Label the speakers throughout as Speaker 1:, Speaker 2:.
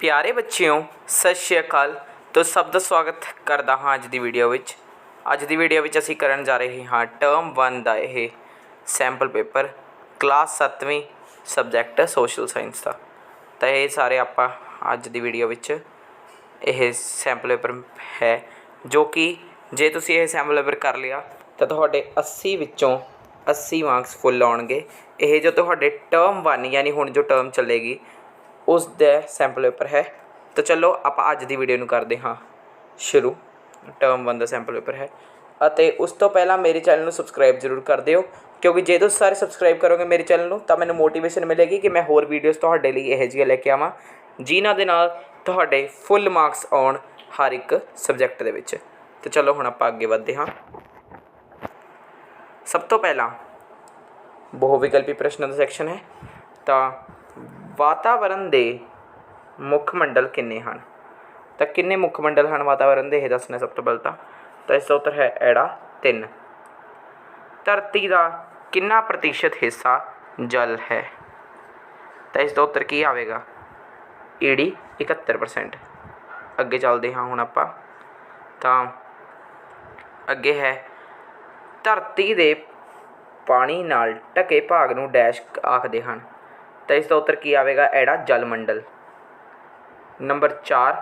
Speaker 1: ਪਿਆਰੇ ਬੱਚਿਓ, ਸਤਿ ਸ਼੍ਰੀ ਅਕਾਲ। ਤੋਂ ਸਭ ਦਾ ਸਵਾਗਤ ਕਰਦਾ ਹਾਂ ਅੱਜ ਦੀ ਵੀਡੀਓ ਵਿੱਚ। ਅੱਜ ਦੀ ਵੀਡੀਓ ਵਿੱਚ ਅਸੀਂ ਕਰਨ ਜਾ ਰਹੇ ਹਾਂ ਟਰਮ 1 ਦਾ ਇਹ ਸੈਂਪਲ ਪੇਪਰ ਕਲਾਸ 7ਵੀਂ ਸਬਜੈਕਟ ਸੋਸ਼ਲ ਸਾਇੰਸ ਦਾ। ਤਾਂ ਇਹ ਸਾਰੇ ਆਪਾਂ ਅੱਜ ਦੀ ਵੀਡੀਓ ਵਿੱਚ ਇਹ ਸੈਂਪਲ ਪੇਪਰ ਹੈ, ਜੋ ਕਿ ਜੇ ਤੁਸੀਂ ਇਹ ਸੈਂਪਲ ਪੇਪਰ ਕਰ ਲਿਆ, ਤਾਂ ਤੁਹਾਡੇ 80 ਵਿੱਚੋਂ 80 ਮਾਰਕਸ ਫੁੱਲ ਆਉਣਗੇ। ਇਹ ਜੋ ਤੁਹਾਡੇ ਟਰਮ 1 ਯਾਨੀ ਹੁਣ ਜੋ ਟਰਮ ਚੱਲੇਗੀ ਉਸ ਦੇ ਸੈਂਪਲ ਪੇਪਰ ਹੈ। ਤਾਂ ਚਲੋ ਆਪਾਂ ਅੱਜ ਦੀ ਵੀਡੀਓ ਨੂੰ ਕਰਦੇ ਹਾਂ। ਸ਼ੁਰੂ। ਟਰਮ 1 ਦਾ ਸੈਂਪਲ ਪੇਪਰ ਹੈ। ਅਤੇ ਉਸ ਤੋਂ ਪਹਿਲਾਂ ਮੇਰੇ ਚੈਨਲ ਨੂੰ ਸਬਸਕ੍ਰਾਈਬ ਜ਼ਰੂਰ ਕਰ ਦਿਓ। ਕਿਉਂਕਿ ਜੇ ਤੁਸੀਂ ਸਾਰੇ ਸਬਸਕ੍ਰਾਈਬ ਕਰੋਗੇ ਮੇਰੇ ਚੈਨਲ ਨੂੰ, ਤਾਂ ਮੈਨੂੰ ਮੋਟੀਵੇਸ਼ਨ ਮਿਲੇਗੀ ਕਿ ਮੈਂ ਹੋਰ ਵੀਡੀਓਜ਼ ਤੁਹਾਡੇ ਲਈ ਇਹੋ ਜਿਹੀਆਂ ਲੈ ਕੇ ਆਵਾਂ, ਜਿਨ੍ਹਾਂ ਦੇ ਨਾਲ ਤੁਹਾਡੇ ਫੁੱਲ ਮਾਰਕਸ ਆਉਣ ਹਰ ਇੱਕ ਸਬਜੈਕਟ ਦੇ ਵਿੱਚ। ਤੇ ਚਲੋ ਹੁਣ ਆਪਾਂ ਅੱਗੇ ਵਧਦੇ ਹਾਂ। ਸਭ ਤੋਂ ਪਹਿਲਾਂ ਬਹੁ ਵਿਕਲਪੀ ਪ੍ਰਸ਼ਨਾਂ ਦਾ ਸੈਕਸ਼ਨ ਹੈ। ਤਾਂ ਵਾਤਾਵਰਨ ਦੇ ਮੁੱਖ ਮੰਡਲ ਕਿੰਨੇ ਹਨ? ਤਾਂ ਕਿੰਨੇ ਮੁੱਖ ਮੰਡਲ ਹਨ ਵਾਤਾਵਰਨ ਦੇ, ਇਹ ਦੱਸਣਾ ਸਭ ਤੋਂ ਪਹਿਲਾਂ ਤਾਂ। ਤਾਂ ਇਸ ਦਾ ਉੱਤਰ ਹੈ ਐੜਾ 3 ਧਰਤੀ ਦਾ ਕਿੰਨਾ ਪ੍ਰਤੀਸ਼ਤ ਹਿੱਸਾ ਜਲ ਹੈ? ਤਾਂ ਇਸ ਦਾ ਉੱਤਰ ਕੀ ਆਵੇਗਾ? ਈੜੀ 71% ਅੱਗੇ ਚੱਲਦੇ ਹਾਂ ਹੁਣ ਆਪਾਂ। ਤਾਂ ਅੱਗੇ ਹੈ, ਧਰਤੀ ਦੇ ਪਾਣੀ ਨਾਲ ਢਕੇ ਭਾਗ ਨੂੰ ਡੈਸ਼ ਆਖਦੇ ਹਨ। ਤਾਂ ਇਸ ਦਾ ਉੱਤਰ ਕੀ ਆਵੇਗਾ? ਐੜਾ ਜਲ ਮੰਡਲ ਨੰਬਰ 4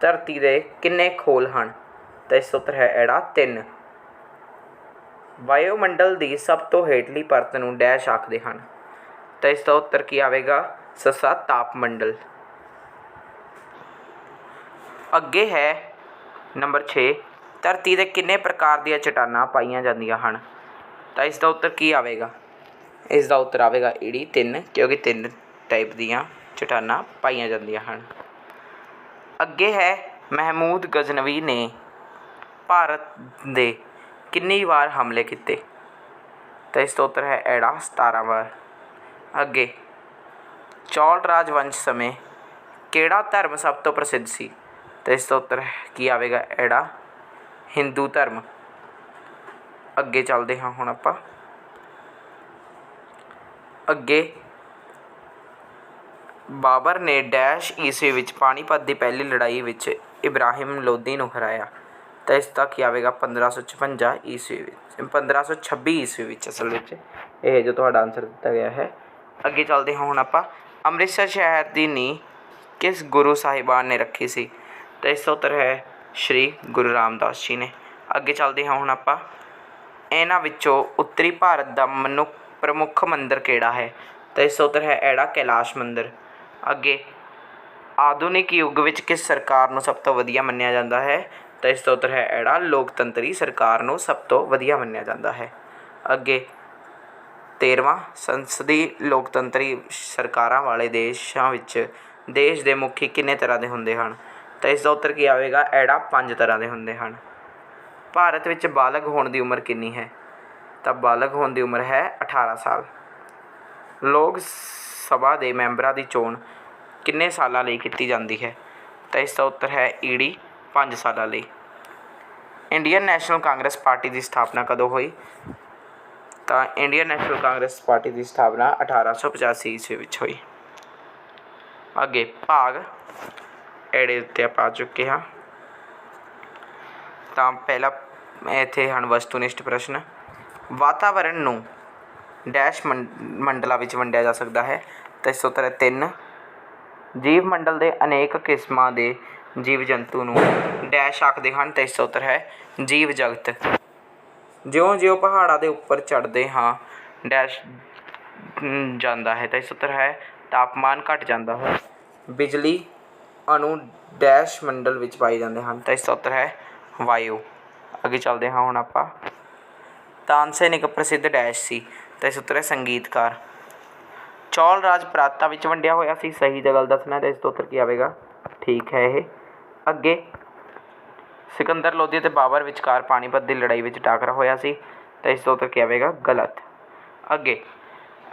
Speaker 1: ਧਰਤੀ ਦੇ ਕਿੰਨੇ ਖੋਲ ਹਨ? ਤਾਂ ਇਸ ਦਾ ਉੱਤਰ ਹੈ ਐੜਾ 3 ਵਾਯੂਮੰਡਲ ਦੀ ਸਭ ਤੋਂ ਹੇਠਲੀ ਪਰਤ ਨੂੰ ਡੈਸ਼ ਆਖਦੇ ਹਨ। ਤਾਂ ਇਸ ਦਾ ਉੱਤਰ ਕੀ ਆਵੇਗਾ? ਸਸਾ ਤਾਪਮੰਡਲ। ਅੱਗੇ ਹੈ ਨੰਬਰ 6 ਧਰਤੀ ਦੇ ਕਿੰਨੇ ਪ੍ਰਕਾਰ ਦੀਆਂ ਚਟਾਨਾਂ ਪਾਈਆਂ ਜਾਂਦੀਆਂ ਹਨ? ਤਾਂ ਇਸ ਦਾ ਉੱਤਰ ਕੀ ਆਵੇਗਾ? ਇਸ ਦਾ ਉੱਤਰ ਆਵੇਗਾ ਈੜੀ 3 ਕਿਉਂਕਿ ਤਿੰਨ ਟਾਈਪ ਦੀਆਂ ਚਟਾਨਾਂ ਪਾਈਆਂ ਜਾਂਦੀਆਂ ਹਨ। ਅੱਗੇ ਹੈ ਮਹਿਮੂਦ ਗਜ਼ਨਵੀ ਨੇ ਭਾਰਤ ਦੇ ਕਿੰਨੀ ਵਾਰ ਹਮਲੇ ਕੀਤੇ? ਤਾਂ ਇਸ ਦਾ ਉੱਤਰ ਹੈ ਐੜਾ 17 ਵਾਰ। ਅੱਗੇ, ਚੌਲ ਰਾਜਵੰਸ਼ ਸਮੇਂ ਕਿਹੜਾ ਧਰਮ ਸਭ ਤੋਂ ਪ੍ਰਸਿੱਧ ਸੀ? ਤਾਂ ਇਸ ਦਾ ਉੱਤਰ ਕੀ ਆਵੇਗਾ? ਐੜਾ, ਹਿੰਦੂ ਧਰਮ। ਅੱਗੇ ਚੱਲਦੇ ਹਾਂ ਹੁਣ ਆਪਾਂ। ਅੱਗੇ ਬਾਬਰ ਨੇ ਡੈਸ਼ ਈਸਵੀ ਵਿੱਚ ਪਾਣੀਪਤ ਦੀ ਪਹਿਲੀ ਲੜਾਈ ਵਿੱਚ ਇਬਰਾਹਿਮ ਲੋਧੀ ਨੂੰ ਹਰਾਇਆ। ਤਾਂ ਇਸ ਦਾ ਕੀ ਆਵੇਗਾ 1556 ਈਸਵੀ ਵਿੱਚ 1526 ਈਸਵੀ ਵਿੱਚ ਅਸਲ ਵਿੱਚ। ਇਹ ਜੋ ਤੁਹਾਡਾ ਆਨਸਰ ਦਿੱਤਾ ਗਿਆ ਹੈ। ਅੱਗੇ ਚੱਲਦੇ ਹਾਂ ਹੁਣ ਆਪਾਂ। ਅੰਮ੍ਰਿਤਸਰ ਸ਼ਹਿਰ ਦੀ ਨੀਂਹ ਕਿਸ ਗੁਰੂ ਸਾਹਿਬਾਨ ਨੇ ਰੱਖੀ ਸੀ? ਤਾਂ ਇਸ ਦਾ ਉੱਤਰ ਹੈ ਸ਼੍ਰੀ ਗੁਰੂ ਰਾਮਦਾਸ ਜੀ ਨੇ। ਅੱਗੇ ਚੱਲਦੇ ਹਾਂ ਹੁਣ ਆਪਾਂ। ਇਹਨਾਂ ਵਿੱਚੋਂ ਉੱਤਰੀ ਭਾਰਤ ਦਾ ਮਨੁੱਖ ਪ੍ਰਮੁੱਖ ਮੰਦਰ ਕਿਹੜਾ ਹੈ? ਤਾਂ ਇਸ ਦਾ ਉੱਤਰ ਹੈ ਐੜਾ ਕੈਲਾਸ਼ ਮੰਦਰ। ਅੱਗੇ, ਆਧੁਨਿਕ ਯੁੱਗ ਵਿੱਚ ਕਿਸ ਸਰਕਾਰ ਨੂੰ ਸਭ ਤੋਂ ਵਧੀਆ ਮੰਨਿਆ ਜਾਂਦਾ ਹੈ? ਤਾਂ ਇਸ ਦਾ ਉੱਤਰ ਹੈ ਐੜਾ ਲੋਕਤੰਤਰੀ ਸਰਕਾਰ ਨੂੰ ਸਭ ਤੋਂ ਵਧੀਆ ਮੰਨਿਆ ਜਾਂਦਾ ਹੈ। ਅੱਗੇ 13ਵਾਂ ਸੰਸਦੀ ਲੋਕਤੰਤਰੀ ਸਰਕਾਰਾਂ ਵਾਲੇ ਦੇਸ਼ਾਂ ਵਿੱਚ ਦੇਸ਼ ਦੇ ਮੁਖੀ ਕਿੰਨੇ ਤਰ੍ਹਾਂ ਦੇ ਹੁੰਦੇ ਹਨ? ਤਾਂ ਇਸ ਦਾ ਉੱਤਰ ਕੀ ਆਵੇਗਾ? ਐੜਾ ਪੰਜ ਤਰ੍ਹਾਂ ਦੇ ਹੁੰਦੇ ਹਨ। ਭਾਰਤ ਵਿੱਚ ਬਾਲਗ ਹੋਣ ਦੀ ਉਮਰ ਕਿੰਨੀ ਹੈ? ਤਾਂ ਬਾਲਗ ਹੋਣ ਦੀ ਉਮਰ ਹੈ 18 ਸਾਲ। ਲੋਕ ਸਭਾ ਦੇ ਮੈਂਬਰਾਂ ਦੀ ਚੋਣ ਕਿੰਨੇ ਸਾਲਾਂ ਲਈ ਕੀਤੀ ਜਾਂਦੀ ਹੈ? ਤਾਂ ਇਸ ਦਾ ਉੱਤਰ ਹੈ ਈਡੀ 5 ਸਾਲਾਂ ਲਈ। ਇੰਡੀਅਨ ਨੈਸ਼ਨਲ ਕਾਂਗਰਸ ਪਾਰਟੀ ਦੀ ਸਥਾਪਨਾ ਕਦੋਂ ਹੋਈ? ਤਾਂ ਇੰਡੀਅਨ ਨੈਸ਼ਨਲ ਕਾਂਗਰਸ ਪਾਰਟੀ ਦੀ ਸਥਾਪਨਾ 1885 ਈਸਵੀ ਵਿੱਚ ਹੋਈ। ਅੱਗੇ ਭਾਗ ਐੜੇ ਉੱਤੇ ਆਪਾਂ ਆ ਚੁੱਕੇ ਹਾਂ। ਤਾਂ ਪਹਿਲਾ, ਇੱਥੇ ਹਨ ਵਸਤੂਨਿਸ਼ਟ ਪ੍ਰਸ਼ਨ। ਵਾਤਾਵਰਣ ਨੂੰ ਡੈਸ਼ ਮੰਡ- ਮੰਡਲਾਂ ਵਿੱਚ ਵੰਡਿਆ ਜਾ ਸਕਦਾ ਹੈ। ਤਾਂ ਇਸ ਦਾ ਉੱਤਰ ਹੈ ਤਿੰਨ ਜੀਵ ਮੰਡਲ ਦੇ ਅਨੇਕ ਕਿਸਮਾਂ ਦੇ ਜੀਵ ਜੰਤੂ ਨੂੰ ਡੈਸ਼ ਆਖਦੇ ਹਨ। ਤਾਂ ਇਸ ਦਾ ਉੱਤਰ ਹੈ ਜੀਵ ਜਗਤ। ਜਿਉਂ-ਜਿਉਂ ਪਹਾੜਾਂ ਦੇ ਉੱਪਰ ਚੜ੍ਹਦੇ ਹਾਂ, ਡੈਸ਼ ਜਾਂਦਾ ਹੈ। ਤਾਂ ਇਸ ਉੱਤਰ ਹੈ ਤਾਪਮਾਨ ਘਟ ਜਾਂਦਾ ਹੈ। ਬਿਜਲੀ ਅਣੂ ਡੈਸ਼ ਮੰਡਲ ਵਿੱਚ ਪਾਏ ਜਾਂਦੇ ਹਨ। ਤਾਂ ਇਸ ਦਾ ਉੱਤਰ ਹੈ ਵਾਯੂ। ਅੱਗੇ ਚੱਲਦੇ ਹਾਂ ਹੁਣ ਆਪਾਂ। ਤਾਨਸੇਨ ਇੱਕ ਪ੍ਰਸਿੱਧ ਡੈਸ਼ ਸੀ ਤਾਂ ਇਸ ਉੱਤਰ ਹੈ ਸੰਗੀਤਕਾਰ। ਚੌਲ ਰਾਜ ਪ੍ਰਾਂਤਾਂ ਵਿੱਚ ਵੰਡਿਆ ਹੋਇਆ ਸੀ। ਸਹੀ ਦਾ ਦੱਸਣਾ ਤਾਂ ਇਸ ਤੋਂ ਉੱਤਰ ਕੀ ਆਵੇਗਾ। ਠੀਕ ਹੈ ਇਹ। ਅੱਗੇ। ਸਿਕੰਦਰ ਲੋਧੀ ਅਤੇ ਬਾਬਰ ਵਿਚਕਾਰ ਪਾਣੀਪਤ ਦੀ ਲੜਾਈ ਵਿੱਚ ਟਾਕਰਾ ਹੋਇਆ ਸੀ ਤਾਂ ਇਸ ਤੋਂ ਉੱਤਰ ਕੀ ਆਵੇਗਾ ਗਲਤ। ਅੱਗੇ।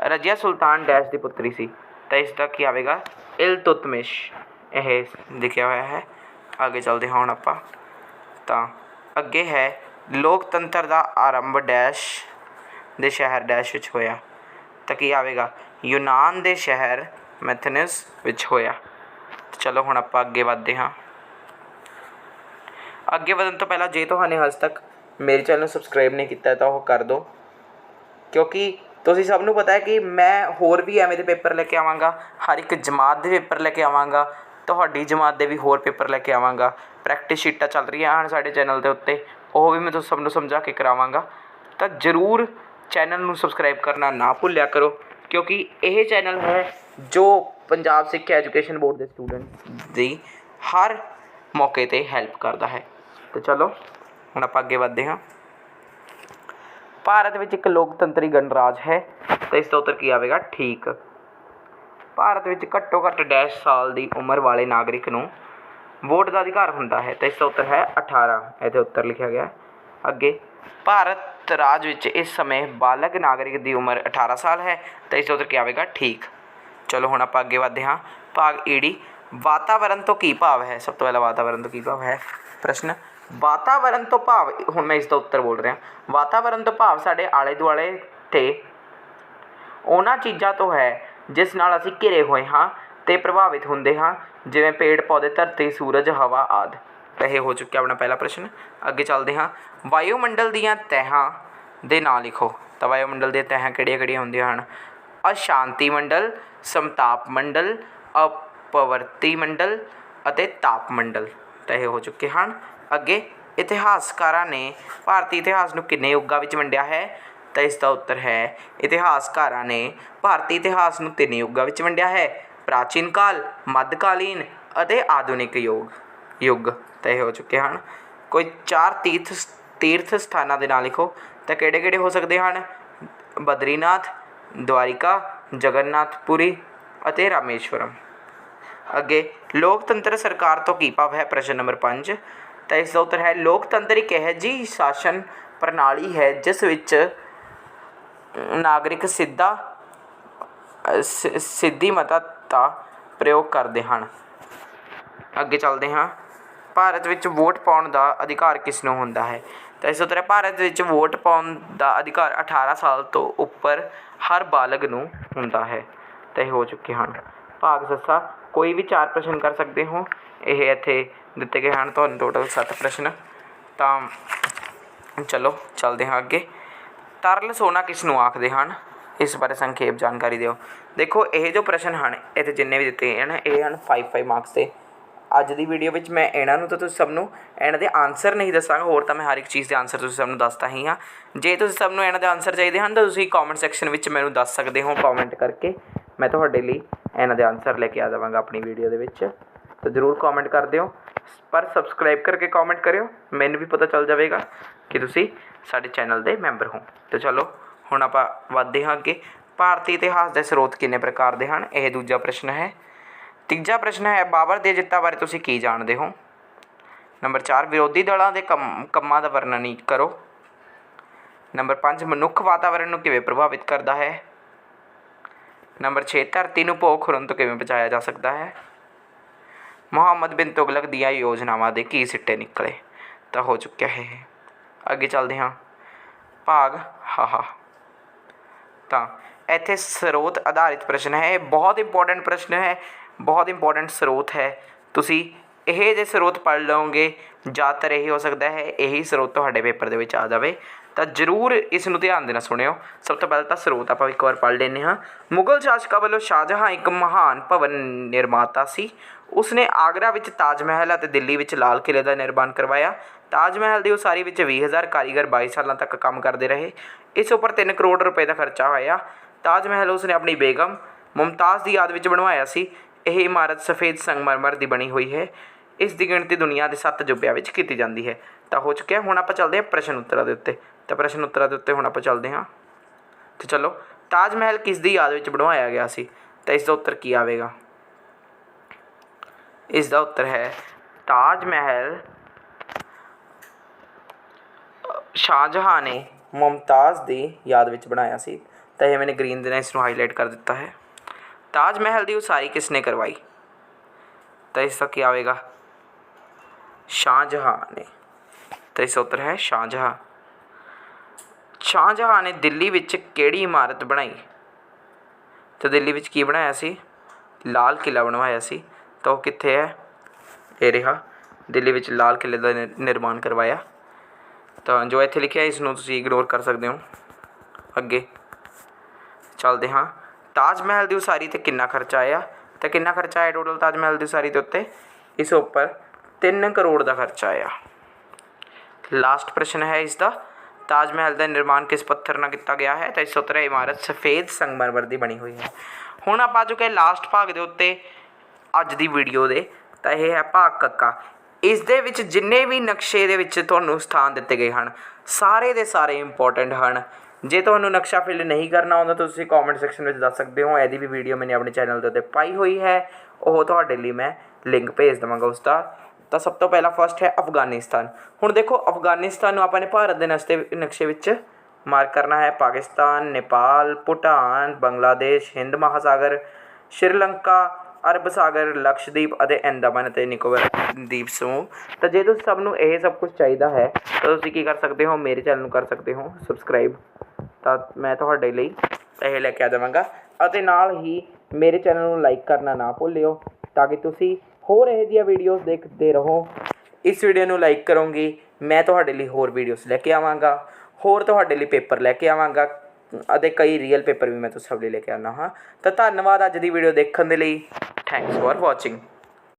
Speaker 1: ਰਜੀਆ ਸੁਲਤਾਨ ਡੈਸ਼ ਦੀ ਪੁੱਤਰੀ ਸੀ ਤਾਂ ਇਸ ਦਾ ਕੀ ਆਵੇਗਾ ਇਲਤੁਤਮਿਸ਼ ਇਹ ਲਿਖਿਆ ਹੋਇਆ ਹੈ। ਅੱਗੇ ਚੱਲਦੇ ਹਾਂ ਹੁਣ ਆਪਾਂ। ਤਾਂ ਅੱਗੇ ਹੈ ਲੋਕਤੰਤਰ ਦਾ ਆਰੰਭ ਡੈਸ਼ ਦੇ ਸ਼ਹਿਰ ਡੈਸ਼ ਵਿੱਚ ਹੋਇਆ। ਤਾਂ ਕੀ ਆਵੇਗਾ? ਯੂਨਾਨ ਦੇ ਸ਼ਹਿਰ ਮੈਥਨਸ ਵਿੱਚ ਹੋਇਆ। ਚਲੋ ਹੁਣ ਆਪਾਂ ਅੱਗੇ ਵਧਦੇ ਹਾਂ। ਅੱਗੇ ਵਧਣ ਤੋਂ ਪਹਿਲਾਂ ਜੇ ਤੁਹਾਨੂੰ ਹਜੇ ਤੱਕ ਮੇਰੇ ਚੈਨਲ ਨੂੰ ਸਬਸਕ੍ਰਾਈਬ ਨਹੀਂ ਕੀਤਾ ਤਾਂ ਉਹ ਕਰ ਦਿਓ। ਕਿਉਂਕਿ ਤੁਸੀਂ ਸਭ ਨੂੰ ਪਤਾ ਹੈ ਕਿ ਮੈਂ ਹੋਰ ਵੀ ਐਵੇਂ ਦੇ ਪੇਪਰ ਲੈ ਕੇ ਆਵਾਂਗਾ। ਹਰ ਇੱਕ ਜਮਾਤ ਦੇ ਪੇਪਰ ਲੈ ਕੇ ਆਵਾਂਗਾ। ਤੁਹਾਡੀ ਜਮਾਤ ਦੇ ਵੀ ਹੋਰ ਪੇਪਰ ਲੈ ਕੇ ਆਵਾਂਗਾ। ਪ੍ਰੈਕਟਿਸ ਸ਼ੀਟਾਂ ਚੱਲ ਰਹੀਆਂ ਹਨ ਸਾਡੇ ਚੈਨਲ ਦੇ ਉੱਤੇ। ਉਹ ਵੀ ਮੈਂ ਤੁਹਾਨੂੰ ਸਭ ਨੂੰ ਸਮਝਾ ਕੇ ਕਰਾਵਾਂਗਾ। ਤਾਂ ਜ਼ਰੂਰ ਚੈਨਲ ਨੂੰ ਸਬਸਕ੍ਰਾਈਬ ਕਰਨਾ ਨਾ ਭੁੱਲਿਆ ਕਰੋ, ਕਿਉਂਕਿ ਇਹ ਚੈਨਲ ਹੈ ਜੋ ਪੰਜਾਬ ਸਿੱਖਿਆ ਐਜੂਕੇਸ਼ਨ ਬੋਰਡ ਦੇ ਸਟੂਡੈਂਟ ਦੀ ਹਰ ਮੌਕੇ ਤੇ ਹੈਲਪ ਕਰਦਾ ਹੈ। ਤੇ ਚਲੋ, ਹੁਣ ਆਪਾਂ ਅੱਗੇ ਵਧਦੇ ਹਾਂ। ਭਾਰਤ ਵਿੱਚ ਇੱਕ ਲੋਕਤੰਤਰੀ ਗਣਰਾਜ ਹੈ, ਤਾਂ ਇਸ ਦਾ ਉੱਤਰ ਕੀ ਆਵੇਗਾ? ਠੀਕ। ਭਾਰਤ ਵਿੱਚ ਘੱਟੋ ਘੱਟ ਡੈਸ਼ ਸਾਲ ਦੀ ਉਮਰ ਵਾਲੇ ਨਾਗਰਿਕ ਨੂੰ ਵੋਟ ਦਾ ਅਧਿਕਾਰ ਹੁੰਦਾ ਹੈ। ਤਾਂ ਇਸ ਦਾ ਉੱਤਰ ਹੈ 18 ਇਹਦੇ ਉੱਤਰ ਲਿਖਿਆ ਗਿਆ ਅੱਗੇ। ਭਾਰਤ ਰਾਜ ਵਿੱਚ ਇਸ ਸਮੇਂ ਬਾਲਗ ਨਾਗਰਿਕ ਦੀ ਉਮਰ 18 ਸਾਲ ਹੈ। ਤਾਂ ਇਸ ਦਾ ਉੱਤਰ ਕੀ ਆਵੇਗਾ? ਠੀਕ। ਚਲੋ, ਹੁਣ ਆਪਾਂ ਅੱਗੇ ਵਧਦੇ ਹਾਂ। ਭਾਗ ਈਡੀ ਵਾਤਾਵਰਣ ਤੋਂ ਕੀ ਭਾਵ ਹੈ? ਸਭ ਤੋਂ ਪਹਿਲਾਂ ਵਾਤਾਵਰਣ ਤੋਂ ਕੀ ਭਾਵ ਹੈ? ਪ੍ਰਸ਼ਨ। ਵਾਤਾਵਰਣ ਤੋਂ ਭਾਵ, ਹੁਣ ਮੈਂ ਇਸ ਦਾ ਉੱਤਰ ਬੋਲ ਰਿਹਾ। ਵਾਤਾਵਰਣ ਤੋਂ ਭਾਵ ਸਾਡੇ ਆਲੇ ਦੁਆਲੇ ਤੇ ਉਹਨਾਂ ਚੀਜ਼ਾਂ ਤੋਂ ਹੈ, ਜਿਸ ਨਾਲ ਅਸੀਂ ਘਿਰੇ ਹੋਏ ਹਾਂ। ਤੇ ਪ੍ਰਭਾਵਿਤ ਹੁੰਦੇ ਹਾਂ, ਜਿਵੇਂ ਪੇੜ, ਪੌਦੇ, ਧਰਤੀ, ਸੂਰਜ, ਹਵਾ ਆਦਿ। ਤਾਂ ਇਹ ਹੋ ਚੁੱਕਿਆ ਆਪਣਾ ਪਹਿਲਾ ਪ੍ਰਸ਼ਨ। ਅੱਗੇ ਚੱਲਦੇ ਹਾਂ। ਵਾਯੂਮੰਡਲ ਦੀਆਂ ਤਹਿਾਂ ਦੇ ਨਾਂ ਲਿਖੋ। ਤਾਂ ਵਾਯੂਮੰਡਲ ਦੀਆਂ ਤਹਿਾਂ ਕਿਹੜੀਆਂ ਕਿਹੜੀਆਂ ਹੁੰਦੀਆਂ ਹਨ? ਅਸ਼ਾਂਤੀ ਮੰਡਲ ਸਮਤਾਪ ਮੰਡਲ, ਅਪਵਰਤੀ ਮੰਡਲ ਅਤੇ ਤਾਪ ਮੰਡਲ। ਤਾਂ ਇਹ ਹੋ ਚੁੱਕੇ ਹਨ। ਅੱਗੇ ਇਤਿਹਾਸਕਾਰਾਂ ਨੇ ਭਾਰਤੀ ਇਤਿਹਾਸ ਨੂੰ ਕਿੰਨੇ ਯੁੱਗਾਂ ਵਿੱਚ ਵੰਡਿਆ ਹੈ? ਤਾਂ ਇਸ ਦਾ ਉੱਤਰ ਹੈ, ਇਤਿਹਾਸਕਾਰਾਂ ਨੇ ਭਾਰਤੀ ਇਤਿਹਾਸ ਨੂੰ ਤਿੰਨ ਯੁੱਗਾਂ ਵਿੱਚ ਵੰਡਿਆ ਹੈ। ਪ੍ਰਾਚੀਨ ਕਾਲ ਮੱਧਕਾਲੀਨ ਅਤੇ ਆਧੁਨਿਕ ਯੁੱਗ ਯੁੱਗ ਤੈਅ ਹੋ ਚੁੱਕੇ ਹਨ। ਕੋਈ ਚਾਰ ਤੀਰਥ ਤੀਰਥ ਸਥਾਨਾਂ ਦੇ ਨਾਂ ਲਿਖੋ ਤਾਂ ਕਿਹੜੇ ਕਿਹੜੇ ਹੋ ਸਕਦੇ ਹਨ? ਬਦਰੀਨਾਥ ਦੁਆਰਿਕਾ ਜਗਨਨਾਥਪੁਰੀ ਅਤੇ ਰਾਮੇਸ਼ਵਰਮ। ਅੱਗੇ ਲੋਕਤੰਤਰ ਸਰਕਾਰ ਤੋਂ ਕੀ ਭਾਵ ਹੈ? ਪ੍ਰਸ਼ਨ ਨੰਬਰ 5 ਤਾਂ ਇਸ ਦਾ ਉੱਤਰ ਹੈ ਲੋਕਤੰਤਰ ਇੱਕ ਇਹੋ ਜਿਹੀ ਸ਼ਾਸਨ ਪ੍ਰਣਾਲੀ ਹੈ ਜਿਸ ਵਿੱਚ ਨਾਗਰਿਕ ਸਿੱਧਾ ਅ, ਸਿੱਧੀ ਮਤਾ ਦਾ ਪ੍ਰਯੋਗ ਕਰਦੇ ਹਨ। ਅੱਗੇ ਚੱਲਦੇ ਹਾਂ। ਭਾਰਤ ਵਿੱਚ ਵੋਟ ਪਾਉਣ ਦਾ ਅਧਿਕਾਰ ਕਿਸ ਨੂੰ ਹੁੰਦਾ ਹੈ? ਤਾਂ ਇਸ ਤਰ੍ਹਾਂ ਭਾਰਤ ਵਿੱਚ ਵੋਟ ਪਾਉਣ ਦਾ ਅਧਿਕਾਰ 18 ਸਾਲ ਤੋਂ ਉੱਪਰ ਹਰ ਬਾਲਗ ਨੂੰ ਹੁੰਦਾ ਹੈ। ਤਾਂ ਇਹ ਹੋ ਚੁੱਕੇ ਹਨ। ਭਾਗ ਸੱਸਾ, ਕੋਈ ਵੀ ਚਾਰ ਪ੍ਰਸ਼ਨ ਕਰ ਸਕਦੇ ਹੋ। ਇਹ ਇੱਥੇ ਦਿੱਤੇ ਗਏ ਹਨ। ਤੁਹਾਨੂੰ ਟੋਟਲ 7 ਪ੍ਰਸ਼ਨ। ਤਾਂ ਚਲੋ, ਚੱਲਦੇ ਹਾਂ ਅੱਗੇ। ਤਰਲ ਸੋਨਾ ਕਿਸ ਨੂੰ ਆਖਦੇ ਹਨ? ਇਸ ਬਾਰੇ ਸੰਖੇਪ ਜਾਣਕਾਰੀ ਦਿਓ। ਦੇਖੋ, ਇਹ ਜੋ ਪ੍ਰਸ਼ਨ ਹਨ ਇੱਥੇ ਜਿੰਨੇ ਵੀ ਦਿੱਤੇ ਹਨ, ਇਹ ਹਨ 5 5 ਮਾਰਕਸ ਦੇ। ਅੱਜ ਦੀ ਵੀਡੀਓ ਵਿੱਚ ਮੈਂ ਇਹਨਾਂ ਨੂੰ ਤਾਂ ਤੁਸੀਂ ਸਭ ਨੂੰ ਇਹਨਾਂ ਦੇ ਆਨਸਰ ਨਹੀਂ ਦੱਸਾਂਗਾ, ਹੋਰ ਤਾਂ ਮੈਂ ਹਰ ਇੱਕ ਚੀਜ਼ ਦੇ ਆਨਸਰ ਤੁਸੀਂ ਸਭ ਨੂੰ ਦੱਸਦਾ ਹੀ ਹਾਂ। ਜੇ ਤੁਸੀਂ ਸਭ ਨੂੰ ਇਹਨਾਂ ਦੇ ਆਨਸਰ ਚਾਹੀਦੇ ਹਨ, ਤਾਂ ਤੁਸੀਂ ਕਮੈਂਟ ਸੈਕਸ਼ਨ ਵਿੱਚ ਮੈਨੂੰ ਦੱਸ ਸਕਦੇ ਹੋ ਕਮੈਂਟ ਕਰਕੇ। ਮੈਂ ਤੁਹਾਡੇ ਲਈ ਇਹਨਾਂ ਦੇ ਆਨਸਰ ਲੈ ਕੇ ਆ ਜਾਵਾਂਗਾ ਆਪਣੀ ਵੀਡੀਓ ਦੇ ਵਿੱਚ। ਤਾਂ ਜ਼ਰੂਰ ਕਮੈਂਟ ਕਰ ਦਿਓ। ਪਰ ਸਬਸਕ੍ਰਾਈਬ ਕਰਕੇ ਕਮੈਂਟ ਕਰਿਓ। ਮੈਨੂੰ ਵੀ ਪਤਾ ਚੱਲ ਜਾਵੇਗਾ ਕਿ ਤੁਸੀਂ ਸਾਡੇ ਚੈਨਲ ਦੇ ਮੈਂਬਰ ਹੋ। ਤੇ ਚਲੋ ਹੁਣ ਆਪਾਂ ਵੱਧਦੇ ਹਾਂ ਅੱਗੇ। ਭਾਰਤੀ ਇਤਿਹਾਸ ਦੇ ਸਰੋਤ ਕਿੰਨੇ ਪ੍ਰਕਾਰ ਦੇ ਹਨ? ਇਹ ਦੂਜਾ ਪ੍ਰਸ਼ਨ ਹੈ। ਤੀਜਾ ਪ੍ਰਸ਼ਨ ਹੈ, ਬਾਬਰ ਦੇ ਜਿੱਤਾਂ ਬਾਰੇ ਤੁਸੀਂ ਕੀ ਜਾਣਦੇ ਹੋ? ਨੰਬਰ 4 ਵਿਰੋਧੀ ਦਲਾਂ ਦੇ ਕੰਮ, ਕੰਮਾਂ ਦਾ ਵਰਣਨ ਕਰੋ। ਨੰਬਰ 5 ਮਨੁੱਖ ਵਾਤਾਵਰਣ ਨੂੰ ਕਿਵੇਂ ਪ੍ਰਭਾਵਿਤ ਕਰਦਾ ਹੈ? ਨੰਬਰ 6 ਧਰਤੀ ਨੂੰ ਭੋਗ ਖੁਰਨ ਤੋਂ ਕਿਵੇਂ ਬਚਾਇਆ ਜਾ ਸਕਦਾ ਹੈ? ਮੁਹੰਮਦ ਬਿਨ ਤੁਗਲਕ ਦੀਆਂ ਯੋਜਨਾਵਾਂ ਦੇ ਕੀ ਸਿੱਟੇ ਨਿਕਲੇ? ਤਾਂ ਹੋ ਚੁੱਕਿਆ ਹੈ ਇਹ। ਅੱਗੇ ਚੱਲਦੇ ਹਾਂ। ਭਾਗ, ਹਾਹਾ। ਤਾਂ ਇੱਥੇ ਸਰੋਤ ਆਧਾਰਿਤ ਪ੍ਰਸ਼ਨ ਹੈ, ਇਹ ਬਹੁਤ ਇੰਪੋਰਟੈਂਟ ਪ੍ਰਸ਼ਨ ਹੈ, ਬਹੁਤ ਇੰਪੋਰਟੈਂਟ ਸਰੋਤ ਹੈ। ਤੁਸੀਂ ਇਹ ਜੇ ਸਰੋਤ ਪੜ੍ਹ ਲਓਗੇ, ਜ਼ਿਆਦਾਤਰ ਇਹ ਹੋ ਸਕਦਾ ਹੈ, ਇਹੀ ਸਰੋਤ ਤੁਹਾਡੇ ਪੇਪਰ ਦੇ ਵਿੱਚ ਆ ਜਾਵੇ। ਤਾਂ ਜ਼ਰੂਰ ਇਸ ਨੂੰ ਧਿਆਨ ਦੇਣਾ ਸੁਣਿਓ। ਸਭ ਤੋਂ ਪਹਿਲਾਂ ਤਾਂ ਸਰੋਤ ਆਪਾਂ ਇੱਕ ਵਾਰ ਪੜ੍ਹ ਲੈਂਦੇ ਹਾਂ। ਮੁਗਲ ਸ਼ਾਸਕਾਂ ਵੱਲੋਂ ਸ਼ਾਹਜਹਾਂ ਇੱਕ ਮਹਾਨ ਭਵਨ ਨਿਰਮਾਤਾ ਸੀ। ਉਸਨੇ ਆਗਰਾ ਵਿੱਚ ਤਾਜ ਮਹਿਲ ਅਤੇ ਦਿੱਲੀ ਵਿੱਚ ਲਾਲ ਕਿਲ੍ਹੇ ਦਾ ਨਿਰਮਾਣ ਕਰਵਾਇਆ। ਤਾਜ ਮਹਿਲ ਦੀ ਉਸਾਰੀ ਵਿੱਚ 20000 ਕਾਰੀਗਰ 22 ਸਾਲਾਂ ਤੱਕ ਕੰਮ ਕਰਦੇ ਰਹੇ। ਇਸ ਉੱਪਰ 3 ਕਰੋੜ ਰੁਪਏ ਦਾ ਖਰਚਾ ਹੋਇਆ। ਤਾਜ ਮਹਿਲ ਉਸਨੇ ਆਪਣੀ ਬੇਗਮ ਮੁਮਤਾਜ਼ ਦੀ ਯਾਦ ਵਿੱਚ ਬਣਵਾਇਆ ਸੀ। ਇਹ ਇਮਾਰਤ ਸਫੇਦ ਸੰਗਮਰਮਰ ਦੀ ਬਣੀ ਹੋਈ ਹੈ। ਇਸ ਦੀ ਗਿਣਤੀ ਦੁਨੀਆ ਦੇ 7 ਜੁਬਿਆਂ ਵਿੱਚ ਕੀਤੀ ਜਾਂਦੀ ਹੈ। ਤਾਂ ਹੋ ਚੁੱਕਿਆ ਹੁਣ ਆਪਾਂ ਚੱਲਦੇ ਹਾਂ ਪ੍ਰਸ਼ਨ ਉੱਤਰਾਂ ਦੇ ਉੱਤੇ। ਤਾਂ ਪ੍ਰਸ਼ਨ ਉੱਤਰਾਂ ਦੇ ਉੱਤੇ ਹੁਣ ਆਪਾਂ ਚੱਲਦੇ ਹਾਂ। ਤੇ ਚਲੋ, ਤਾਜ ਮਹਿਲ ਕਿਸ ਦੀ ਯਾਦ ਵਿੱਚ ਬਣਵਾਇਆ ਗਿਆ ਸੀ? ਤਾਂ ਇਸ ਦਾ ਉੱਤਰ ਕੀ ਆਵੇਗਾ? ਇਸ ਦਾ ਉੱਤਰ ਹੈ, ਤਾਜ ਮਹਿਲ ਸ਼ਾਹਜਹਾਂ ਨੇ ਮੁਮਤਾਜ਼ ਦੀ ਯਾਦ ਵਿੱਚ ਬਣਾਇਆ ਸੀ ਤਾਂ ਇਹ ਮੈਨੇ ਗ੍ਰੀਨ ਦੇ ਨਾਲ ਇਸ ਨੂੰ ਹਾਈਲਾਈਟ ਕਰ ਦਿੱਤਾ ਹੈ ਤਾਜ ਮਹਿਲ ਦੀ ਉਸਾਰੀ ਕਿਸ ਨੇ ਕਰਵਾਈ ਤਾਂ ਇਸ ਦਾ ਕੀ ਆਵੇਗਾ ਸ਼ਾਹਜਹਾਂ ਨੇ ਤਾਂ ਇਸ ਦਾ ਉੱਤਰ ਹੈ ਸ਼ਾਹਜਹਾਂ ਸ਼ਾਹਜਹਾਂ ਨੇ ਦਿੱਲੀ ਵਿੱਚ ਕਿਹੜੀ ਇਮਾਰਤ ਬਣਾਈ ਤਾਂ ਦਿੱਲੀ ਵਿੱਚ ਕੀ ਬਣਾਇਆ ਸੀ ਲਾਲ ਕਿਲ੍ਹਾ ਬਣਵਾਇਆ ਸੀ ਤਾਂ ਉਹ ਕਿੱਥੇ ਹੈ ਇਹ ਰਿਹਾ ਦਿੱਲੀ ਵਿੱਚ ਲਾਲ ਕਿਲ੍ਹੇ ਦਾ ਨਿਰ- ਨਿਰਮਾਣ ਕਰਵਾਇਆ ਤਾਂ ਜੋ ਇੱਥੇ ਲਿਖਿਆ ਇਸ ਨੂੰ ਤੁਸੀਂ ਇਗਨੋਰ ਕਰ ਸਕਦੇ ਹੋ। ਅੱਗੇ। ਚੱਲਦੇ ਹਾਂ। ਤਾਜ ਮਹਿਲ ਦੀ ਉਸਾਰੀ ਤੇ ਕਿੰਨਾ ਖਰਚਾ ਆਇਆ? ਤੇ ਕਿੰਨਾ ਖਰਚਾ ਆਇਆ ਟੋਟਲ ਤਾਜ ਮਹਿਲ ਦੀ ਉਸਾਰੀ ਦੇ ਉੱਤੇ? ਇਸ ਉੱਪਰ 3 ਕਰੋੜ ਦਾ ਖਰਚਾ ਆਇਆ। ਲਾਸਟ ਪ੍ਰਸ਼ਨ ਹੈ ਇਸ ਦਾ ਤਾਜ ਮਹਿਲ ਦਾ ਨਿਰਮਾਣ ਕਿਸ ਪੱਥਰ ਨਾਲ ਕੀਤਾ ਗਿਆ ਹੈ? ਤਾਂ ਇਸ ਉੱਤਰ ਹੈ ਇਮਾਰਤ ਸਫੇਦ ਸੰਗਮਰਮਰ ਦੀ ਬਣੀ ਹੋਈ ਹੈ। ਹੁਣ ਆਪਾਂ ਆ ਚੁੱਕੇ ਲਾਸਟ ਭਾਗ ਦੇ ਉੱਤੇ ਅੱਜ ਦੀ ਵੀਡੀਓ ਦੇ। ਤਾਂ ਇਹ ਹੈ ਭਾਗ ਕੱਕਾ। ਇਸ ਦੇ ਵਿੱਚ ਜਿੰਨੇ ਵੀ ਨਕਸ਼ੇ ਦੇ ਵਿੱਚ ਤੁਹਾਨੂੰ ਸਥਾਨ ਦਿੱਤੇ ਗਏ ਹਨ, ਸਾਰੇ ਦੇ ਸਾਰੇ ਇੰਪੋਰਟੈਂਟ ਹਨ। ਜੇ ਤੁਹਾਨੂੰ ਨਕਸ਼ਾ ਫਿਲ ਨਹੀਂ ਕਰਨਾ ਆਉਂਦਾ ਤੁਸੀਂ ਕਮੈਂਟ ਸੈਕਸ਼ਨ ਵਿੱਚ ਦੱਸ ਸਕਦੇ ਹੋ, ਇਹਦੀ ਵੀ ਵੀਡੀਓ ਮੈਨੇ ਆਪਣੇ ਚੈਨਲ ਦੇ ਉੱਤੇ ਪਾਈ ਹੋਈ ਹੈ। ਉਹ ਤੁਹਾਡੇ ਲਈ ਮੈਂ ਲਿੰਕ ਭੇਜ ਦੇਵਾਂਗਾ ਉਸ ਦਾ ਤਾਂ ਸਭ ਤੋਂ ਪਹਿਲਾਂ ਫਸਟ ਹੈ ਅਫਗਾਨਿਸਤਾਨ। ਹੁਣ ਦੇਖੋ, ਅਫਗਾਨਿਸਤਾਨ ਨੂੰ ਆਪਾਂ ਨੇ ਭਾਰਤ ਦੇ ਨਕਸ਼ੇ ਨਕਸ਼ੇ ਵਿੱਚ ਮਾਰਕ ਕਰਨਾ ਹੈ। ਪਾਕਿਸਤਾਨ, ਨੇਪਾਲ, ਭੂਟਾਨ, ਬੰਗਲਾਦੇਸ਼, ਹਿੰਦ ਮਹਾਸਾਗਰ, ਸ਼੍ਰੀਲੰਕਾ ਅਰਬ ਸਾਗਰ, ਲਕਸ਼ਦੀਪ ਅਤੇ ਅੰਡਮਾਨ ਅਤੇ ਨਿਕੋਬਾਰ ਦੀਪ ਸਮੂਹ। ਤਾਂ ਜੇ ਤੁਸੀਂ ਸਭ ਨੂੰ ਇਹ ਸਭ ਕੁਝ ਚਾਹੀਦਾ ਹੈ, ਤਾਂ ਤੁਸੀਂ ਕੀ ਕਰ ਸਕਦੇ ਹੋ? ਮੇਰੇ ਚੈਨਲ ਨੂੰ ਕਰ ਸਕਦੇ ਹੋ ਸਬਸਕ੍ਰਾਈਬ ਤਾਂ ਮੈਂ ਤੁਹਾਡੇ ਲਈ ਇਹ ਲੈ ਕੇ ਆ ਜਾਵਾਂਗਾ। ਅਤੇ ਨਾਲ ਹੀ ਮੇਰੇ ਚੈਨਲ ਨੂੰ ਲਾਈਕ ਕਰਨਾ ਨਾ ਭੁੱਲਿਓ, ਤਾਂ ਕਿ ਤੁਸੀਂ ਹੋਰ ਇਹ ਜਿਹੀਆਂ ਵੀਡੀਓਜ਼ ਦੇਖਦੇ ਰਹੋ। ਇਸ ਵੀਡੀਓ ਨੂੰ ਲਾਈਕ ਕਰੋਗੇ, ਮੈਂ ਤੁਹਾਡੇ ਲਈ ਹੋਰ ਵੀਡੀਓਜ਼ ਲੈ ਕੇ ਆਵਾਂਗਾ। ਹੋਰ ਤੁਹਾਡੇ ਲਈ ਪੇਪਰ ਲੈ ਕੇ ਆਵਾਂਗਾ। ਅਤੇ ਕਈ ਰੀਅਲ ਪੇਪਰ ਵੀ ਮੈਂ ਤੁਸੀਂ ਸਭ ਲਈ ਲੈ ਕੇ ਆਉਣਾ ਹਾਂ। ਤਾਂ ਧੰਨਵਾਦ ਅੱਜ ਦੀ ਵੀਡੀਓ ਦੇਖਣ ਦੇ ਲਈ। Thanks for watching